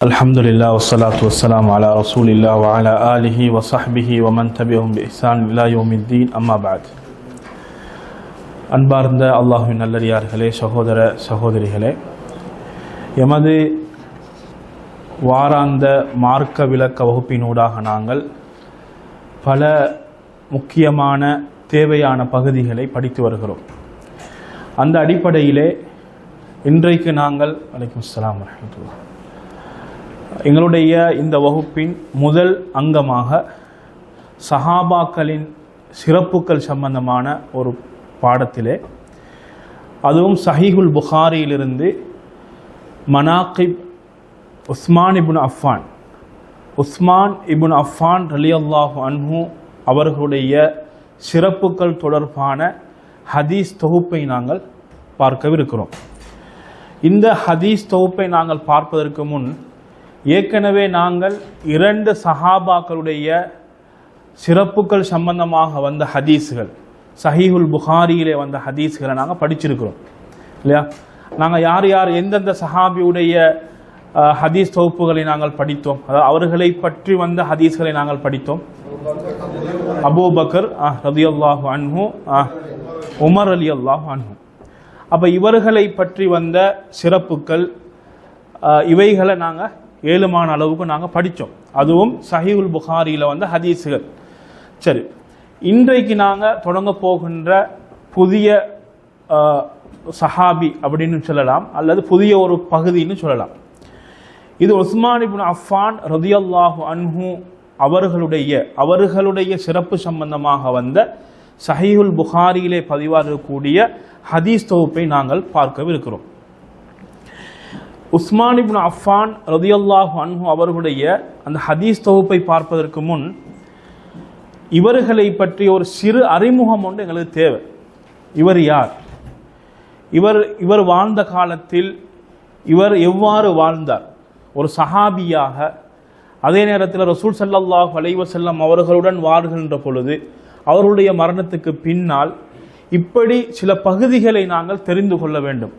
அல்ஹம்துலில்லா வசலாத்து வசலாம் அலா ரசூலில்லா வலா ஆலிஹி வசஹ்பிஹி வமன் தபிஹும் இஹ்சான் இல்லா யோமித்தீன் அம்மாபாத் அன்பார்ந்த அல்லாஹுவின் நல்லடியார்களே சகோதர சகோதரிகளே எமது வாராந்த மார்க்க விளக்க வகுப்பினூடாக நாங்கள் பல முக்கியமான தேவையான பகுதிகளை படித்து வருகிறோம். அந்த அடிப்படையிலே இன்றைக்கு நாங்கள் வலைக்கம் அஸ்லாம் வரமத்துல்லா எங்களுடைய இந்த வகுப்பின் முதல் அங்கமாக சஹாபாக்களின் சிறப்புகள் சம்பந்தமான ஒரு பாடத்திலே அதுவும் சஹீகுல் புகாரியிலிருந்து மனாக்கிப் உஸ்மான் இபுன் அஃபான் உஸ்மான் இபுன் அஃபான் ரலியல்லாஹு அன்ஹு அவர்களுடைய சிறப்புகள் தொடர்பான ஹதீஸ் தொகுப்பை நாங்கள் பார்க்கவிருக்கிறோம். இந்த ஹதீஸ் தொகுப்பை நாங்கள் பார்ப்பதற்கு முன் ஏற்கனவே நாங்கள் இரண்டு சஹாபாக்களுடைய சிறப்புகள் சம்பந்தமாக வந்த ஹதீஸ்கள் சஹீஹுல் புகாரியிலே வந்த ஹதீஸ்களை நாங்கள் படிச்சிருக்கிறோம் இல்லையா? நாங்கள் யார் யார் எந்தெந்த சஹாபியுடைய ஹதீஸ் தொகுப்புகளை நாங்கள் படித்தோம் அதாவது அவர்களை பற்றி வந்த ஹதீஸ்களை நாங்கள் படித்தோம். அபூபக்கர் ரதியல்லாஹு அன்ஹு அஹ், உமர் அலி அல்லாஹு அன்ஹு. அப்போ இவர்களை பற்றி வந்த சிறப்புகள் இவைகளை நாங்கள் ஏழுமான அளவுக்கு நாங்கள் படித்தோம் அதுவும் சஹீவுல் புகாரியில் வந்த ஹதீஸுகள். சரி இன்றைக்கு நாங்கள் தொடங்க போகின்ற புதிய சஹாபி அப்படின்னு சொல்லலாம் அல்லது புதிய ஒரு பகுதின்னு சொல்லலாம். இது உஸ்மான் இப்னு அஃபான் ரதியல்லாஹு அன்ஹு அவர்களுடைய அவர்களுடைய சிறப்பு சம்பந்தமாக வந்த சஹீஹுல் புகாரியிலே பதிவாகக்கூடிய ஹதீஸ் தொகுப்பை நாங்கள் பார்க்கவிருக்கிறோம். உஸ்மான் இப்னு அஃபான் ரதியல்லாஹு அன்ஹு அவர்களுடைய அந்த ஹதீஸ் தொகுப்பை பார்ப்பதற்கு முன் இவர்களை பற்றி ஒரு சிறு அறிமுகம் ஒன்று எங்களுக்கு தேவை. இவர் யார்? இவர் இவர் வாழ்ந்த காலத்தில் இவர் எவ்வாறு வாழ்ந்தார்? ஒரு சஹாபியாக அதே நேரத்தில் ரசூல் சல்லாஹ் அலைவசல்லம் அவர்களுடன் வாழ்கின்ற பொழுது அவருடைய மரணத்துக்கு பின்னால் இப்படி சில பகுதிகளை நாங்கள் தெரிந்து கொள்ள வேண்டும்.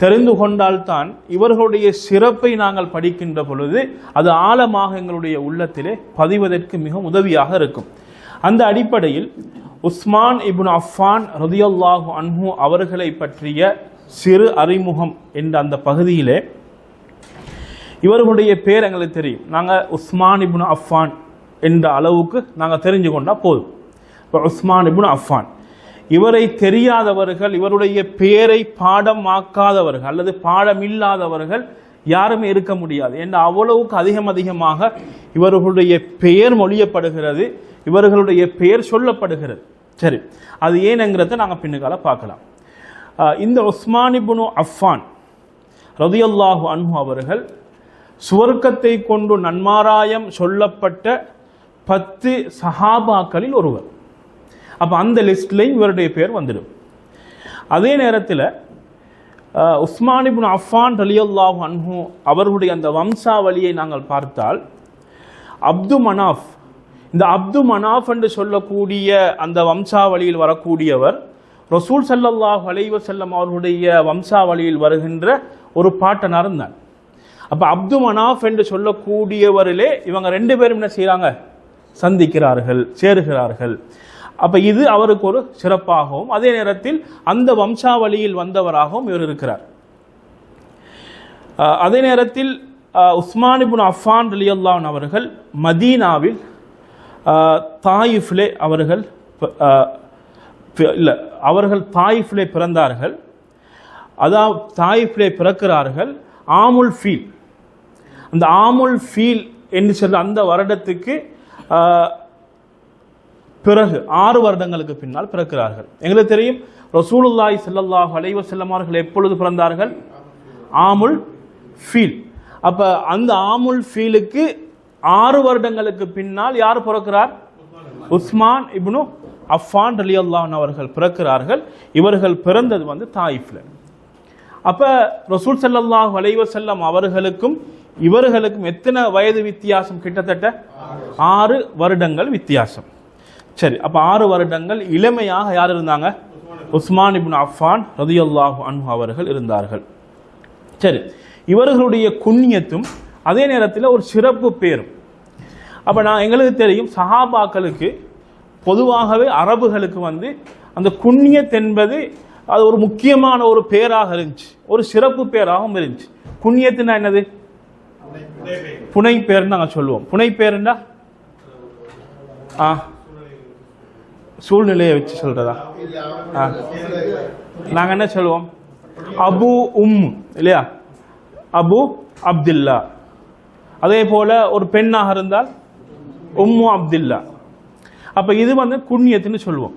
தெரிந்து கொண்டால்தான் இவர்களுடைய சிறப்பை நாங்கள் படிக்கின்ற பொழுது அது ஆழமாக எங்களுடைய உள்ளத்திலே பதிவதற்கு மிக உதவியாக இருக்கும். அந்த அடிப்படையில் உஸ்மான் இபுன் அஃபான் ரதியல்லாஹு அன்ஹு அவர்களை பற்றிய சிறு அறிமுகம் என்ற அந்த பகுதியிலே இவர்களுடைய பேர் எங்களுக்கு தெரியும். நாங்கள் உஸ்மான் இபுன் அஃபான் என்ற அளவுக்கு நாங்கள் தெரிஞ்சு கொண்டால் போதும். இப்போ உஸ்மான் இபுன் அஃபான். இவரை தெரியாதவர்கள் இவருடைய பெயரை பாடமாக்காதவர்கள் அல்லது பாடமில்லாதவர்கள் யாருமே இருக்க முடியாது. ஏன்னா அவ்வளவுக்கு அதிகம் அதிகமாக இவர்களுடைய பெயர் மொழியப்படுகிறது இவர்களுடைய பெயர் சொல்லப்படுகிறது. சரி அது ஏனுங்கிறத நாங்கள் பின்னுக்கால பார்க்கலாம். இந்த உஸ்மானிபுனு அஃபான் ரதியல்லாஹு அன்ஹு அவர்கள் சுவர்க்கத்தை கொண்டு நன்மாராயம் சொல்லப்பட்ட பத்து சஹாபாக்களில் ஒருவர். அப்போ அந்த லிஸ்ட்லேயும் இவருடைய பேர் வந்துடும். அதே நேரத்தில் உஸ்மானிபுன் அஃபான் ரலியல்லாஹு அன்ஹு அவர்களுடைய அந்த வம்சாவளியை நாங்கள் பார்த்தால் அப்து மனாஃப் இந்த அப்து மனாஃப் என்று சொல்லக்கூடிய அந்த வம்சாவளியில் வரக்கூடியவர் ரசூல் ஸல்லல்லாஹு அலைவ செல்லம் அவர்களுடைய வம்சாவளியில் வருகின்ற ஒரு பாட்டனார் இருந்தார். அப்போ அப்து மனாஃப் என்று சொல்லக்கூடியவரிலே இவங்க ரெண்டு பேரும் என்ன செய்கிறாங்க சந்திக்கிறார்கள் சேருகிறார்கள். அப்போ இது அவருக்கு ஒரு சிறப்பாகவும் அதே நேரத்தில் அந்த வம்சாவளியில் வந்தவராகவும் இவர் இருக்கிறார். அதே நேரத்தில் உஸ்மானிபுன் அஃபான் அலி அல்லான் அவர்கள் மதீனாவில் தாயிஃப்லே தாயிஃபிலே அவர்கள் இல்லை அவர்கள் தாயிஃபிலே பிறந்தார்கள். அதாவது தாயிஃபிலே பிறக்கிறார்கள். ஆமுல் ஃபீல். அந்த ஆமுல் ஃபீல் என்று சொல்ல அந்த வருடத்துக்கு பிறகு ஆறு வருடங்களுக்கு பின்னால் பிறக்கிறார்கள். எங்களுக்கு தெரியும் ரசூலுல்லாய் செல்லல்லாஹ் அலைவ செல்லமார்கள் அவர்கள் எப்பொழுது பிறந்தார்கள்? ஆமுல் ஃபீல். அப்போ அந்த ஆமுல் ஃபீலுக்கு ஆறு வருடங்களுக்கு பின்னால் யார் பிறக்கிறார்? உஸ்மான் இப்னு அஃபான் ரலியல்லாஹு அவர்கள் பிறக்கிறார்கள். இவர்கள் பிறந்தது வந்து தாயிஃப்ல. அப்போ ரசூல் செல்லல்லாஹ் அலைவ செல்லம் அவர்களுக்கும் இவர்களுக்கும் எத்தனை வயது வித்தியாசம்? கிட்டத்தட்ட ஆறு வருடங்கள் வித்தியாசம். சரி அப்போ ஆறு வருடங்கள் இளமையாக யார் இருந்தாங்க? உஸ்மான் இபின் அஃபான் ரதியுல்லாஹு அன்ஹு அவர்கள் இருந்தார்கள். சரி இவர்களுடைய குண்ணியத்தும் அதே நேரத்தில் ஒரு சிறப்பு பேரும். அப்போ நான் எங்களுக்கு தெரியும் சஹாபாக்களுக்கு பொதுவாகவே அரபுகளுக்கு வந்து அந்த குண்ணியத் என்பது அது ஒரு முக்கியமான ஒரு பேராக இருந்துச்சு. ஒரு சிறப்பு பேராகவும் இருந்துச்சு. குண்ணியத்துனா என்னது? புனை பேர்னு நாங்கள் சொல்லுவோம். புனை பேருண்டா ஆ. சூழ்நிலையை வச்சு சொல்றதா? ஆ. நாங்கள் என்ன சொல்லுவோம் அபு உம் இல்லையா? அபு அப்துல்லா. அதே போல ஒரு பெண்ணாக இருந்தால் உம்மு அப்துல்லா. அப்ப இது வந்து குண்ணியத்துன்னு சொல்லுவோம்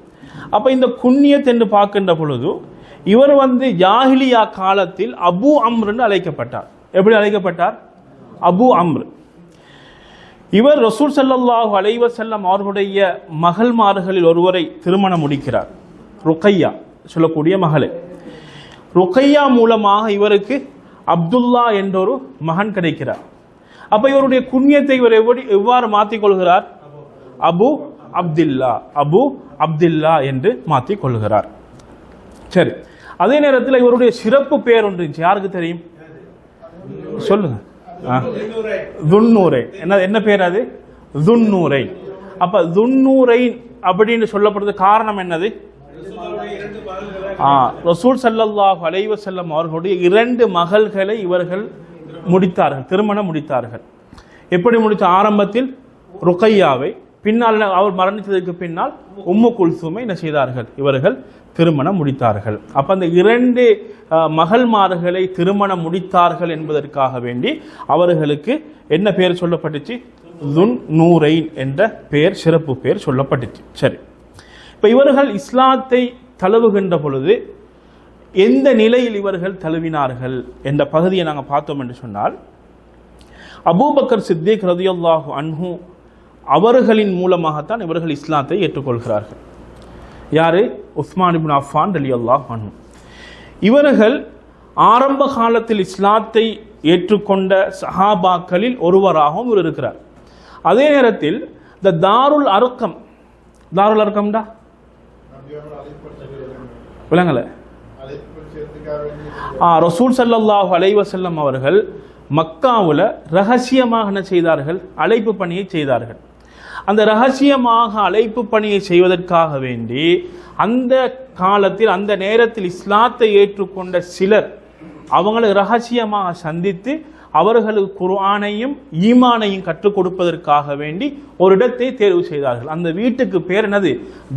அப்ப இந்த குண்ணியத் என்று பார்க்கின்ற பொழுது இவர் வந்து ஜாஹிலியா காலத்தில் அபு அம்ருன்னு அழைக்கப்பட்டார். எப்படி அழைக்கப்பட்டார்? அபு அம்ரு. இவர் ரசூல் சல்லாஹூ அலைஹி வஸல்லம் அவர்களுடைய மகள்மார்களில் ஒருவரை திருமணம் முடிக்கிறார். ருக்கையா சொல்லக்கூடிய மகளே. ருக்கையா மூலமாக இவருக்கு அப்துல்லா என்றொரு மகன் கிடைக்கிறார். அப்ப இவருடைய குண்ணியத்தை இவர் எப்படி எவ்வாறு மாற்றிக் கொள்கிறார்? அபு அப்துல்லா அபு அப்துல்லா என்று மாற்றிக் கொள்கிறார். சரி. அதே நேரத்தில் இவருடைய சிறப்பு பேர் ஒன்று யாருக்கு தெரியும்? சொல்லுங்க. துன்னூரை என்ன என்ன பேர் அது? துன்னூரை அப்ப துன்னூரை அப்படின்னு சொல்லப்படுறது காரணம் என்னது? ரசூல் ஸல்லல்லாஹு அலைஹி வஸல்லம் அவர்களுடைய இரண்டு மகள்களை இவர்கள் முடித்தார்கள் திருமணம் முடித்தார்கள். எப்படி முடித்த? ஆரம்பத்தில் ருக்கையாவை பின்னால் அவர் மரணித்ததற்கு பின்னால் உம்மு குல்சுமை என்ன செய்தார்கள்? இவர்கள் திருமணம் முடித்தார்கள். அப்ப அந்த இரண்டு மகள்மார்களை திருமணம் முடித்தார்கள் என்பதற்காக வேண்டி அவர்களுக்கு என்ன பெயர் சொல்லப்பட்டுச்சு? துன் நூரைன் என்ற பெயர் சிறப்பு பெயர் சொல்லப்பட்டுச்சு. சரி. இப்ப இவர்கள் இஸ்லாத்தை தழுவுகின்ற பொழுது எந்த நிலையில் இவர்கள் தழுவினார்கள் என்ற பகுதியை நாங்கள் பார்த்தோம் என்று சொன்னால் அபூபக்கர் சித்திக் ரதியுல்லாஹு அன்ஹு அவர்களின் மூலமாகத்தான் இவர்கள் இஸ்லாத்தை ஏற்றுக்கொள்கிறார்கள். யாரு? உஸ்மான் இப்னு அஃபான் ரலியல்லாஹு அன்ஹு. இவர்கள் ஆரம்ப காலத்தில் இஸ்லாத்தை ஏற்றுக்கொண்ட சஹாபாக்களில் ஒருவராகவும் இவர் இருக்கிறார். அதே நேரத்தில் இந்த தாருல் அருக்கம் தாருல் அருக்கம்டா விளங்கல. ஆ ரசூல் சல்லாஹூ அலைவசல்லம் அவர்கள் மக்காவுல ரகசியமாக என்ன செய்தார்கள்? அழைப்பு பணியை செய்தார்கள். அந்த ரகசியமாக அழைப்பு பணியை செய்வதற்காக வேண்டி அந்த காலத்தில் அந்த நேரத்தில் இஸ்லாத்தை ஏற்றுக்கொண்ட சிலர் அவங்களை ரகசியமாக சந்தித்து அவர்களுக்கு குர்ஆனையும் ஈமானையும் கற்றுக் கொடுப்பதற்காக வேண்டி ஒரு இடத்தை தேர்வு செய்தார்கள். அந்த வீட்டுக்கு பேர் என்னது?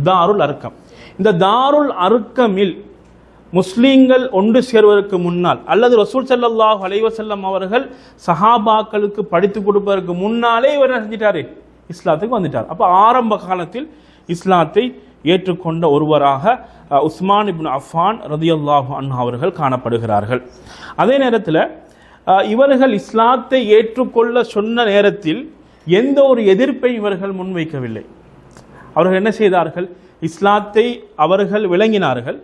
தாருல் அர்க்கம். இந்த தாருல் அருக்கமில் முஸ்லீம்கள் ஒன்று சேர்வதற்கு முன்னால் அல்லது ரசூல் ஸல்லல்லாஹு அலைவசல்லம் அவர்கள் சஹாபாக்களுக்கு படித்து கொடுப்பதற்கு முன்னாலே இவர் என்ன செஞ்சிட்டாரு? இஸ்லாத்துக்கு வந்துட்டார். அப்போ ஆரம்ப காலத்தில் இஸ்லாத்தை ஏற்றுக்கொண்ட ஒருவராக உஸ்மான் இப்னு அஃபான் ரதியுல்லாஹு அன்ஹா அவர்கள் காணப்படுகிறார்கள். அதே நேரத்தில் இவர்கள் இஸ்லாத்தை ஏற்றுக்கொள்ள சொன்ன நேரத்தில் எந்த ஒரு எதிர்ப்பை இவர்கள் முன்வைக்கவில்லை. அவர்கள் என்ன செய்தார்கள்? இஸ்லாத்தை அவர்கள் விளங்கினார்கள்.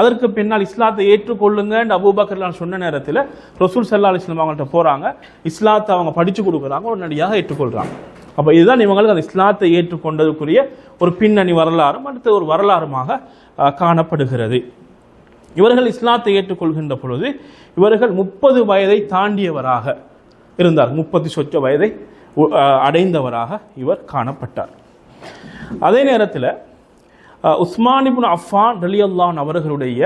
அதற்கு பின்னால் இஸ்லாத்தை ஏற்றுக்கொள்ளுங்கன்னு அபூபக்கர்லான் சொன்ன நேரத்தில் ரசூல் சல்லா அலிஸ்லாம் அவங்கள்ட்ட போகிறாங்க இஸ்லாத்தை அவங்க படித்து கொடுக்குறாங்க உடனடியாக ஏற்றுக்கொள்கிறாங்க அப்போ இதுதான் இவங்களுக்கு அந்த இஸ்லாத்தை ஏற்றுக்கொண்டதுக்குரிய ஒரு பின்னணி வரலாறும் அடுத்த ஒரு வரலாறுமாக காணப்படுகிறது. இவர்கள் இஸ்லாத்தை ஏற்றுக்கொள்கின்ற பொழுது இவர்கள் முப்பது வயதை தாண்டியவராக இருந்தார். முப்பத்தி சொச்ச வயதை அடைந்தவராக இவர் காணப்பட்டார். அதே நேரத்தில் உஸ்மானிபுன் இப்னு அஃபான் ரலியல்லான் அவர்களுடைய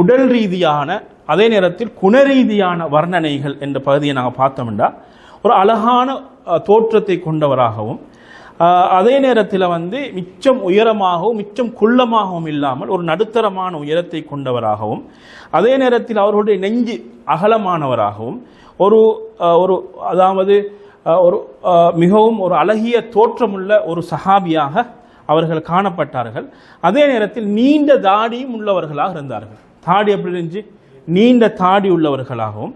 உடல் ரீதியான அதே நேரத்தில் குணரீதியான வர்ணனைகள் என்ற பகுதியை நாங்கள் பார்த்தோம்னா ஒரு அழகான தோற்றத்தை கொண்டவராகவும் அதே நேரத்தில் வந்து மிச்சம் உயரமாகவும் மிச்சம் குள்ளமாகவும் இல்லாமல் ஒரு நடுத்தரமான உயரத்தை கொண்டவராகவும் அதே நேரத்தில் அவர்களுடைய நெஞ்சு அகலமானவராகவும் ஒரு ஒரு அதாவது ஒரு மிகவும் ஒரு அழகிய தோற்றமுள்ள ஒரு சஹாபியாக அவர்கள் காணப்பட்டார்கள். அதே நேரத்தில் நீண்ட தாடியும் உள்ளவர்களாக இருந்தார்கள். தாடி எப்படி இருந்துச்சு? நீண்ட தாடி உள்ளவர்களாகவும்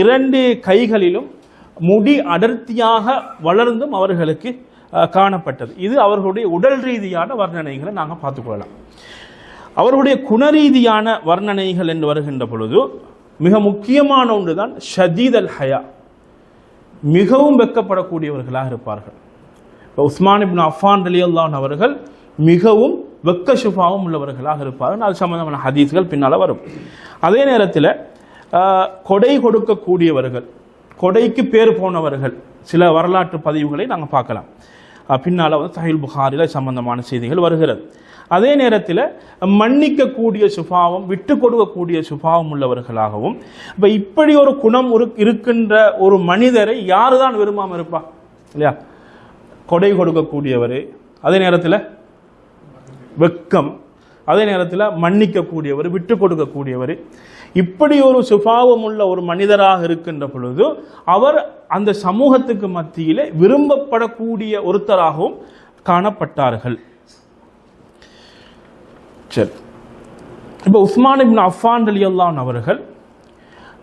இரண்டு கைகளிலும் முடி அடர்த்தியாக வளர்ந்தும் அவர்களுக்கு காணப்பட்டது. இது அவர்களுடைய உடல் ரீதியான வர்ணனைகளை நாங்கள் பார்த்துக்கொள்ளலாம் அவர்களுடைய குணரீதியான வர்ணனைகள் என்று வருகின்ற பொழுது மிக முக்கியமான ஒன்றுதான் ஷதீத் அல் ஹயா. மிகவும் வெக்கப்படக்கூடியவர்களாக இருப்பார்கள். இப்போ உஸ்மான் இப்னு அஃபான் ரலியல்லாஹு அவர்கள் மிகவும் வெக்க சுபாவம் உள்ளவர்களாக இருப்பார்கள். அது சம்பந்தமான ஹதீஸ்கள் பின்னால் வரும். அதே நேரத்தில் கொடை கொடுக்கக்கூடியவர்கள் கொடைக்கு பேர் போனவர்கள். சில வரலாற்று பதிவுகளை நாங்கள் பார்க்கலாம். பின்னால் பின்னால வந்து சஹீல் புகாரில் சம்பந்தமான செய்திகள் வருகிறது. அதே நேரத்தில் மன்னிக்கக்கூடிய சுபாவம் விட்டு கொடுக்கக்கூடிய சுபாவம் உள்ளவர்களாகவும் இப்போ இப்படி ஒரு குணம் ஒரு இருக்கின்ற ஒரு மனிதரை யார் தான் விரும்பாமல் இருப்பா? இல்லையா? கொடை கொடுக்கக்கூடியவர் அதே நேரத்தில் வெக்கம் அதே நேரத்தில் மன்னிக்கக்கூடியவர் விட்டு கொடுக்கக்கூடியவர் இப்படி ஒரு சுபாவம் உள்ள ஒரு மனிதராக இருக்கின்ற பொழுது அவர் அந்த சமூகத்துக்கு மத்தியிலே விரும்பப்படக்கூடிய ஒருத்தராகவும் காணப்பட்டார்கள். சரி. இப்போ உஸ்மான் இப்னு அஃபான் ரலியல்லான் அவர்கள்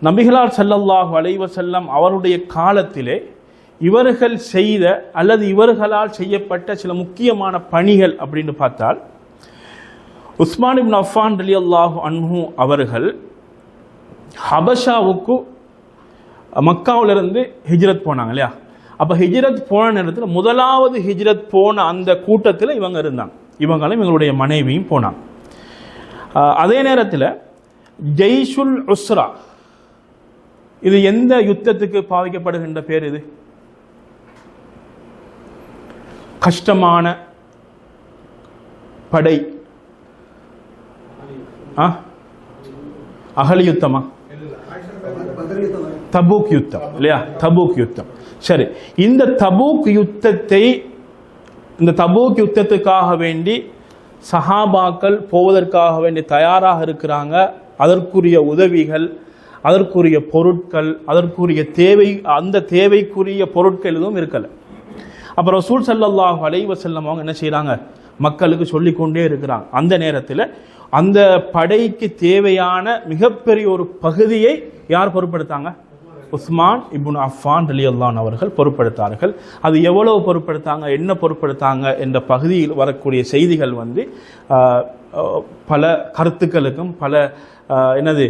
நபிகளார் செல்லல்லாஹு அலைஹி செல்லம் அவருடைய காலத்திலே இவர்கள் செய்த அல்லது இவர்களால் செய்யப்பட்ட சில முக்கியமான பணிகள் அப்படின்னு பார்த்தால் உஸ்மான் இப்னு அஃபான் ரலியல்லாஹு அன்ஹு அவர்கள் ஹபஷாவுக்கு மக்காவிலிருந்து ஹிஜ்ரத் போனாங்க இல்லையா? அப்போ ஹிஜ்ரத் போன நேரத்தில் முதலாவது ஹிஜ்ரத் போன அந்த கூட்டத்தில் இவங்க இருந்தாங்க. இவங்களும் இவங்களுடைய மனைவியும் போனாங்க. அதே நேரத்தில் ஜெய்ஷுல் உஸ்ரா இது எந்த யுத்தத்துக்கு பாவிக்கப்படுகின்ற பேர் இது? கஷ்டமான படை. ஆ? அகலி யுத்தமா தபூக் யுத்தம் இல்லையா? தபூக் யுத்தம். சரி இந்த தபூக் யுத்தத்தை இந்த தபூக் யுத்தத்துக்காக வேண்டி சஹாபாக்கள் போவதற்காக வேண்டி தயாராக இருக்கிறாங்க. அதற்குரிய உதவிகள் அதற்குரிய பொருட்கள் அதற்குரிய தேவை அந்த தேவைக்குரிய பொருட்கள் எதுவும் இருக்கலை. அப்புறம் ரசூல் ஸல்லல்லாஹு அலைவசல்லம் அவங்க என்ன செய்கிறாங்க மக்களுக்கு சொல்லிக்கொண்டே இருக்கிறாங்க அந்த நேரத்தில் அந்த படைக்கு தேவையான மிகப்பெரிய ஒரு பகுதியை யார் பொருட்படுத்தாங்க? உஸ்மான் இபுன் அஃபான் ரலியல்லான் அவர்கள் பொருட்படுத்தார்கள். அது எவ்வளவு பொருட்படுத்தாங்க? என்ன பொருட்படுத்தாங்க? என்ற பகுதியில் வரக்கூடிய செய்திகள் வந்து பல கருத்துக்களுக்கும் பல என்னது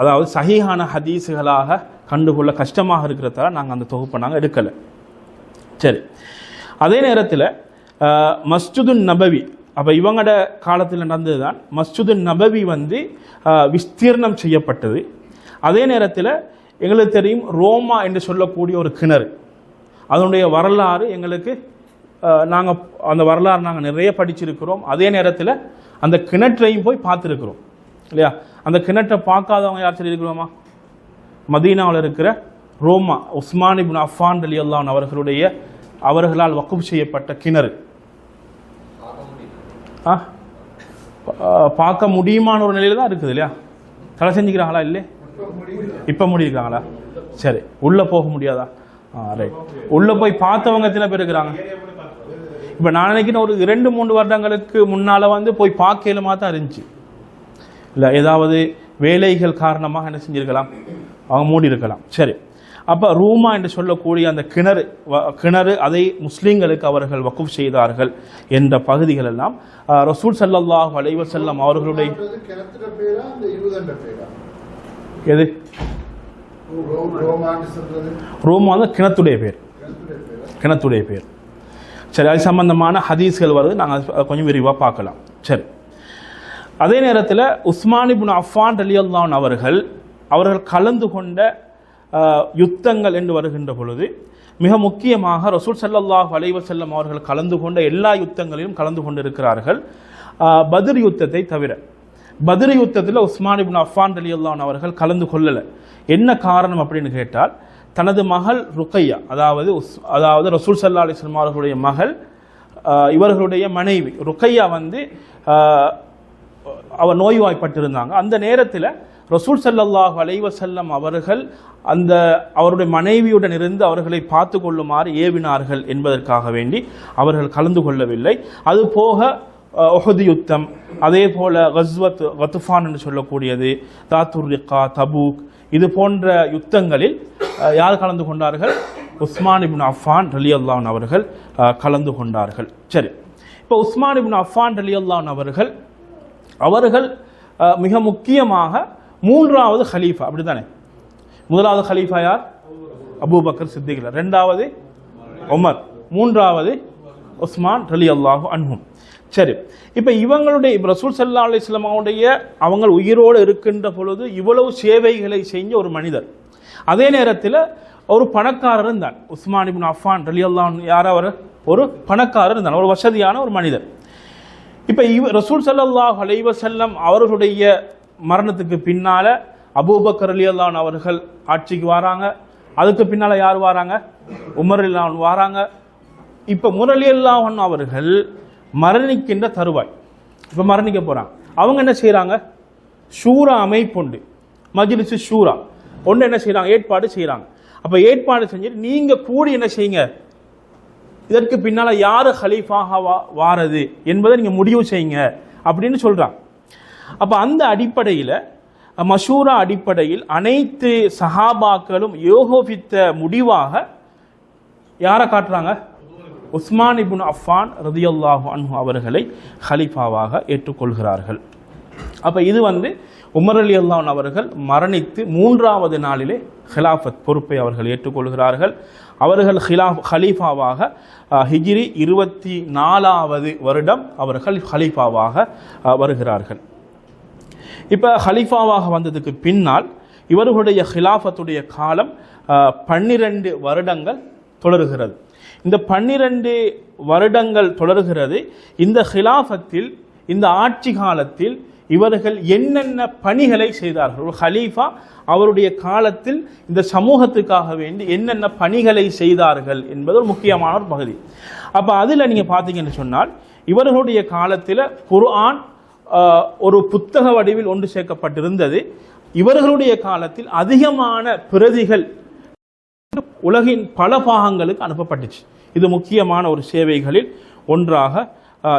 அதாவது சகிஹான ஹதீஸுகளாக கண்டுகொள்ள கஷ்டமாக இருக்கிறதால நாங்கள் அந்த தொகுப்பை நாங்கள் எடுக்கலை. சரி. அதே நேரத்தில் மஸ்ஜிதுன் நபவி. அப்போ இவங்களோட காலத்தில் நடந்தது தான் மஸ்ஜிதுன் நபவி வந்து விஸ்தீர்ணம் செய்யப்பட்டது. அதே நேரத்தில் எங்களுக்கு தெரியும் ரோமா என்று சொல்லக்கூடிய ஒரு கிணறு. அதனுடைய வரலாறு எங்களுக்கு நாங்கள் அந்த வரலாறு நாங்கள் நிறைய படிச்சிருக்கிறோம். அதே நேரத்தில் அந்த கிணற்றையும் போய் பார்த்துருக்குறோம். இல்லையா? அந்த கிணற்றை பார்க்காதவங்க யார் சொல்லியிருக்கிறோமா? மதீனாவில் இருக்கிற ரோமா உஸ்மானிபின் அஃபான் அலி அல்லான் அவர்களுடைய அவர்களால் வக்குப் செய்யப்பட்ட கிணறு. பார்க்க முடியுமான ஒரு நிலையில தான் இருக்குது இல்லையா? தலை செஞ்சுக்கிறாங்களா இல்லை இப்போ முடியிருக்காங்களா சரி உள்ளே போக முடியாதா? ஆ ரைட் உள்ளே போய் பார்த்தவங்க எத்தனை பேர் இருக்கிறாங்க? இப்போ நான் நினைக்கிறேன் ஒரு இரண்டு மூன்று வருடங்களுக்கு முன்னால் வந்து போய் பார்க்கலுமா தான் இருந்துச்சு. இல்லை ஏதாவது வேலைகள் காரணமாக என்ன செஞ்சுருக்கலாம்? அவங்க மூடி இருக்கலாம் சரி. அப்போ ரூமா என்று சொல்லக்கூடிய அந்த கிணறு வ- கிணறு அதை முஸ்லீம்களுக்கு அவர்கள் வக்குப் செய்தார்கள் என்ற பகுதிகள் எல்லாம் ரசூல் ஸல்லல்லாஹு அலைவர் செல்லம் அவர்களுடைய எது? ரோ- ரூமா வந்து கிணத்துடைய பேர். கிணத்துடைய பேர். சரி அது சம்பந்தமான ஹதீஸ்கள் வருது நாங்கள் கொஞ்சம் விரிவாக பார்க்கலாம். சரி. அதே நேரத்தில் உஸ்மான் இப்னு அஃபான் ரலியல்லான் அவர்கள் அவர்கள் கலந்து கொண்ட யுத்தங்கள் என்று வருகின்ற பொழுது மிக முக்கியமாக ரசூல் சல்லாஹ் அலைஹி அவர்கள் கலந்து கொண்ட எல்லா யுத்தங்களிலும் கலந்து கொண்டிருக்கிறார்கள். பதிர் யுத்தத்தை தவிர பதிர் யுத்தத்தில் உஸ்மான் இப்னு அஃபான் ரலியல்லான் அவர்கள் கலந்து கொள்ளலை. என்ன காரணம் அப்படின்னு கேட்டால் தனது மகள் ருக்கையா அதாவது உஸ் அதாவது ரசூல் சல்லா அலிஸ்லாம் அவர்களுடைய மகள் இவர்களுடைய மனைவி ருக்கையா வந்து அவர் நோய்வாய்ப்பட்டிருந்தாங்க. அந்த நேரத்தில் ரசூல் சல்லாஹ் அலைவசல்லம் அவர்கள் அந்த அவருடைய மனைவியுடன் இருந்து அவர்களை பார்த்து கொள்ளுமாறு ஏவினார்கள் என்பதற்காக வேண்டி அவர்கள் கலந்து கொள்ளவில்லை. அது போக அஹ், யுத்தம் அதே போல கஸ்வத் கத்துஃபான் என்று சொல்லக்கூடியது தாத்துர் ரிக்கா தபூக் இது போன்ற யுத்தங்களில் யார் கலந்து கொண்டார்கள்? உஸ்மான் இபின் அஃபான் ரலியல்லான் அவர்கள் கலந்து கொண்டார்கள். சரி. இப்போ உஸ்மான் இபின் அஃபான் ரலியல்லான் அவர்கள் அவர்கள் மிக முக்கியமாக மூன்றாவது ஹலீஃபா அப்படித்தானே? முதலாவது ஹலீஃபா யார்? அபூபக்கர் சித்திகள் ரெண்டாவது உமர். மூன்றாவது உஸ்மான் ரலி அல்லாஹு அன்ஹும். சரி இப்போ இவங்களுடைய இப்போ ரசூல் சல்லா அலிஸ்லாமுடைய அவங்க உயிரோடு இருக்கின்ற பொழுது இவ்வளவு சேவைகளை செஞ்ச ஒரு மனிதர். அதே நேரத்தில் ஒரு பணக்காரர் இருந்தான். உஸ்மான் இபின் அஃபான் ரலி அன்ஹு யார் அவர்? ஒரு பணக்காரர் இருந்தான். ஒரு வசதியான ஒரு மனிதர். இப்போ இவ ரசூல் சல்லாஹ் அலைவசல்லம் அவர்களுடைய மரணத்துக்கு பின்னால அபூபக்கர் அலி அல்லான் அவர்கள் ஆட்சிக்கு வராங்க. அதுக்கு பின்னால யார் வராங்க? உமர் ரலியல்லாஹு வராங்க. இப்போ முரளி அல்லாஹன் அவர்கள் மரணிக்கின்ற தருவாய். இப்போ மரணிக்க போறாங்க. அவங்க என்ன செய்கிறாங்க ஷூரா அமைப்புண்டு மஜிலிசு ஷூரா. ஒன்று என்ன செய்கிறாங்க ஏற்பாடு செய்கிறாங்க அப்போ ஏற்பாடு செஞ்சுட்டு நீங்க கூடி என்ன செய்யுங்க? இதற்கு பின்னால யாரு ஹலீஃபாக வா- வாரது என்பதை நீங்க முடிவு செய்யுங்க. அப்படின்னு சொல்றாங்க. அப்போ அந்த அடிப்படையில் மஷூரா அடிப்படையில் அனைத்து சஹாபாக்களும் யோகோபித்த முடிவாக யாரை காட்டுறாங்க? உஸ்மான் இபுன் அஃபான் ரதியுல்லாஹு அன்ஹு அவர்களை ஹலீஃபாவாக ஏற்றுக்கொள்கிறார்கள். அப்போ இது வந்து உமர் அலி அல்லான் அவர்கள் மரணித்து மூன்றாவது நாளிலே ஹிலாஃபத் பொறுப்பை அவர்கள் ஏற்றுக்கொள்கிறார்கள். அவர்கள் ஹிலாஃப் ஹலீஃபாவாக ஹிஜிரி ஹிஜ்ரி இருபத்தி நாலாவது வருடம் அவர்கள் ஹலீஃபாவாக வருகிறார்கள். இப்போ ஹலீஃபாவாக வந்ததுக்கு பின்னால் இவர்களுடைய ஹிலாஃபத்துடைய காலம் பன்னிரண்டு வருடங்கள் தொடர்கிறது. இந்த பன்னிரண்டு வருடங்கள் தொடர்கிறது. இந்த ஹிலாஃபத்தில் இந்த ஆட்சி காலத்தில் இவர்கள் என்னென்ன பணிகளை செய்தார்கள்? ஒரு ஹலீஃபா அவருடைய காலத்தில் இந்த சமூகத்துக்காக வேண்டி என்னென்ன பணிகளை செய்தார்கள் என்பது ஒரு முக்கியமான ஒரு பகுதி. அப்போ அதில் நீங்கள் பார்த்தீங்கன்னு சொன்னால் இவர்களுடைய காலத்தில் குர்ஆன் ஒரு புத்தக வடிவில் ஒன்று சேர்க்கப்பட்டிருந்தது. இவர்களுடைய காலத்தில் அதிகமான பிரதிகள் உலகின் பல பாகங்களுக்கு அனுப்பப்பட்டுச்சு. இது முக்கியமான ஒரு சேவைகளில் ஒன்றாக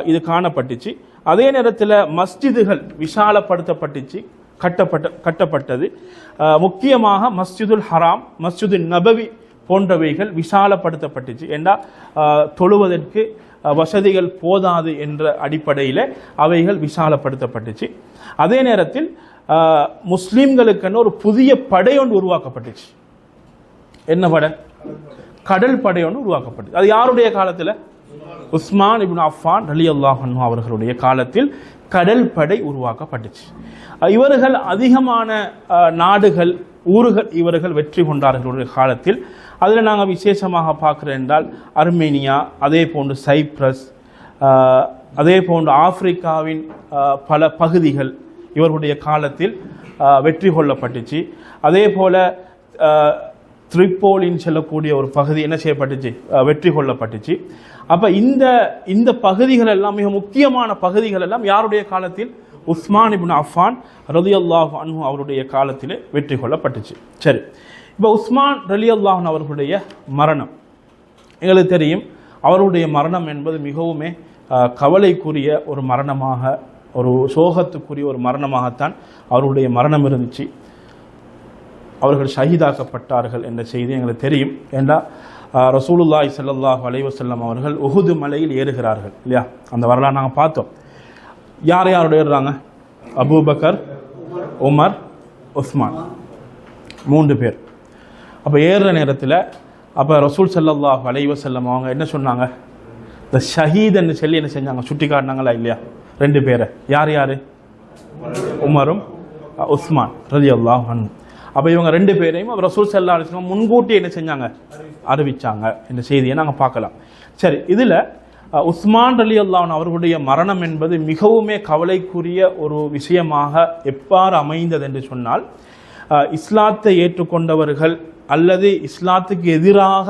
இது காணப்பட்டுச்சு. அதே நேரத்தில் மஸ்ஜிதுகள் விசாலப்படுத்தப்பட்டுச்சு கட்டப்பட்ட கட்டப்பட்டது. முக்கியமாக மஸ்ஜிதுல் ஹராம் மஸ்ஜிது நபவி போன்றவைகள் விசாலப்படுத்தப்பட்டுச்சு. ஏண்டா? தொழுவதற்கு வசதிகள் போதாது என்ற அடிப்படையில் அவைகள் விசாலப்படுத்தப்பட்டுச்சு. அதே நேரத்தில் முஸ்லீம்களுக்குன்னு ஒரு புதிய படை ஒன்று உருவாக்கப்பட்டுச்சு. என்ன படை? கடல் படை ஒன்று உருவாக்கப்பட்டுச்சு. அது யாருடைய காலத்தில்? உஸ்மான் இபின் அஃபான் அலி அல்லாஹன் அவர்களுடைய காலத்தில் கடல் படை உருவாக்கப்பட்டுச்சு. இவர்கள் அதிகமான நாடுகள் ஊர்கள் இவர்கள் வெற்றி கொண்டார்கள் ஒரு காலத்தில். அதில் நாங்கள் விசேஷமாக பார்க்குறோம் என்றால் அர்மேனியா அதே போன்று சைப்ரஸ் அதே போன்று ஆப்பிரிக்காவின் பல பகுதிகள் இவர்களுடைய காலத்தில் வெற்றி கொள்ளப்பட்டுச்சு. அதே போல த்ரிப்போலின்னு சொல்லக்கூடிய ஒரு பகுதி என்ன செய்யப்பட்டுச்சு? வெற்றி கொள்ளப்பட்டுச்சு. அப்போ இந்த இந்த பகுதிகள் எல்லாம் மிக முக்கியமான பகுதிகள் எல்லாம் யாருடைய காலத்தில்? உஸ்மான் இபின் அஃபான் ரலியல்லாஹு அன்ஹு அவருடைய காலத்தில் வெற்றி கொள்ளப்பட்டுச்சு. சரி. இப்போ உஸ்மான் ரலியல்லாஹு அவர்களுடைய மரணம். எங்களுக்கு தெரியும் அவருடைய மரணம் என்பது மிகவுமே கவலைக்குரிய ஒரு மரணமாக ஒரு சோகத்துக்குரிய ஒரு மரணமாகத்தான் அவருடைய மரணம் இருந்துச்சு. அவர்கள் ஷஹீதாக்கப்பட்டார்கள் என்ற செய்தி எங்களுக்கு தெரியும். ஏண்டா? ரசூலுல்லாய் சல்லாஹ் அலைவசல்லம் அவர்கள் உகுது மலையில் ஏறுகிறார்கள் இல்லையா? அந்த வரலாறு நாங்கள் பார்த்தோம். யார் யாரோட ஏறுறாங்க? Abu Bakr Umar Usman. மூன்று பேர். அப்போ ஏறுற நேரத்தில் அப்போ ரசூல் சல்லாஹ் அலைவசல்லம் அவங்க என்ன சொன்னாங்க? இந்த ஷஹீதுன்னு சொல்லி என்ன செஞ்சாங்க? சுட்டி காட்டினாங்களா இல்லையா? ரெண்டு பேரை. யார் யார்? உமரும் உஸ்மான் ரதி அல்லாஹ் அப்போ இவங்க ரெண்டு பேரையும் அவர் ரசூல் செல்லா அலிஸ்லாம் முன்கூட்டி என்ன செஞ்சாங்க? அறிவிச்சாங்க. இந்த செய்தியை நாங்கள் பார்க்கலாம். சரி இதில் உஸ்மான் அலி அல்லான் அவர்களுடைய மரணம் என்பது மிகவுமே கவலைக்குரிய ஒரு விஷயமாக எப்பாறு அமைந்தது என்று சொன்னால் இஸ்லாத்தை ஏற்றுக்கொண்டவர்கள் அல்லது இஸ்லாத்துக்கு எதிராக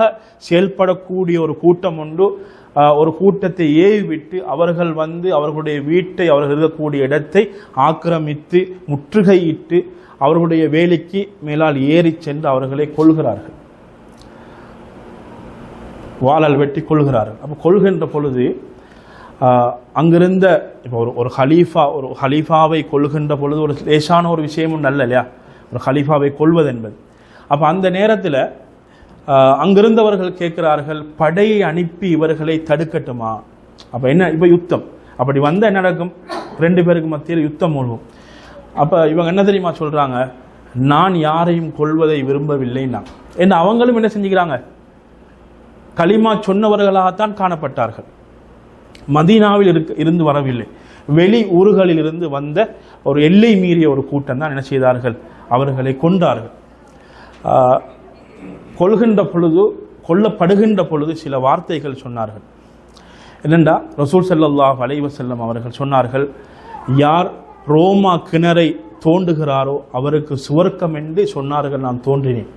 செயல்படக்கூடிய ஒரு கூட்டம் உண்டு. ஒரு கூட்டத்தை ஏவிவிட்டு அவர்கள் வந்து அவர்களுடைய வீட்டை அவர்கள் இருக்கக்கூடிய இடத்தை ஆக்கிரமித்து முற்றுகையிட்டு அவர்களுடைய வேலைக்கு மேலால் ஏறிச் சென்று அவர்களை கொள்கிறார்கள் வாளால் வெட்டி கொள்கிறார்கள் அப்போ கொள்கின்ற பொழுது அங்கிருந்த இப்போ ஒரு ஒரு ஹலீஃபா ஒரு ஹலீஃபாவை கொள்கின்ற பொழுது ஒரு லேசான ஒரு விஷயமும் நல்ல இல்லையா? ஒரு ஹலீஃபாவை கொள்வது என்பது. அப்போ அந்த நேரத்தில் அங்கிருந்தவர்கள் கேட்கிறார்கள் படையை அனுப்பி இவர்களை தடுக்கட்டுமா? அப்போ என்ன இப்போ யுத்தம். அப்படி வந்தால் என்ன நடக்கும்? ரெண்டு பேருக்கு மத்தியில் யுத்தம் மூழ்கும் அப்போ இவங்க என்ன தெரியுமா சொல்கிறாங்க நான் யாரையும் கொள்வதை விரும்பவில்லைன்னா. என்ன அவங்களும் என்ன செஞ்சுக்கிறாங்க? களிமா சொன்னவர்களாகத்தான் காணப்பட்டார்கள். மதீனாவில் இருக்க இருந்து வரவில்லை. வெளி ஊர்களில் இருந்து வந்த ஒரு எல்லை மீறிய ஒரு கூட்டம் தான் என்ன செய்தார்கள்? அவர்களை கொண்டார்கள் கொள்கின்ற பொழுது கொல்லப்படுகின்ற பொழுது சில வார்த்தைகள் சொன்னார்கள். என்னென்றா ரசூல் ஸல்லல்லாஹு அலைஹி செல்லம் அவர்கள் சொன்னார்கள் யார் ரோமா கிணறை தோண்டுகிறாரோ அவருக்கு சுவர்க்கம் என்று சொன்னார்கள் நான் தோன்றினேன்.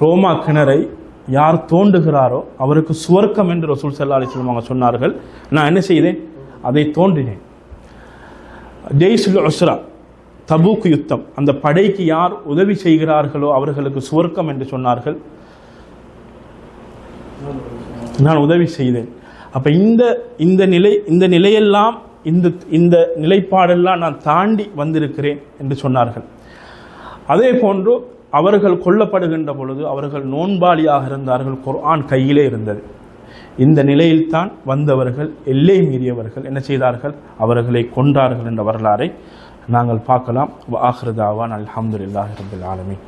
ரோமா கிணறை யார் தோண்டுகிறாரோ அவருக்கு சுவர்க்கம் என்று ரசூல் செல்லா அலைஹி அவங்க சொன்னார்கள். நான் என்ன செய்தேன்? அதை தோன்றினேன். ஜெய்சுல் உஸ்ரா தபூக்கு யுத்தம். அந்த படைக்கு யார் உதவி செய்கிறார்களோ அவர்களுக்கு சுவர்க்கம் என்று சொன்னார்கள். நான் உதவி செய்தேன். அப்ப இந்த இந்த நிலை இந்த நிலையெல்லாம் இந்த இந்த நிலைப்பாடெல்லாம் நான் தாண்டி வந்திருக்கிறேன் என்று சொன்னார்கள். அதே போன்று அவர்கள் கொல்லப்படுகின்ற பொழுது அவர்கள் நோன்பாளியாக இருந்தார்கள். குர்ஆன் கையிலே இருந்தது. இந்த நிலையில்தான் வந்தவர்கள் எல்லை மீறியவர்கள் என்ன செய்தார்கள்? அவர்களை கொன்றார்கள் என்ற வரலாறை நாங்கள் பார்க்கலாம் ஆஹ்ரதாவான் அல்ஹம்துலில்லாஹி ரபில் ஆலமீன்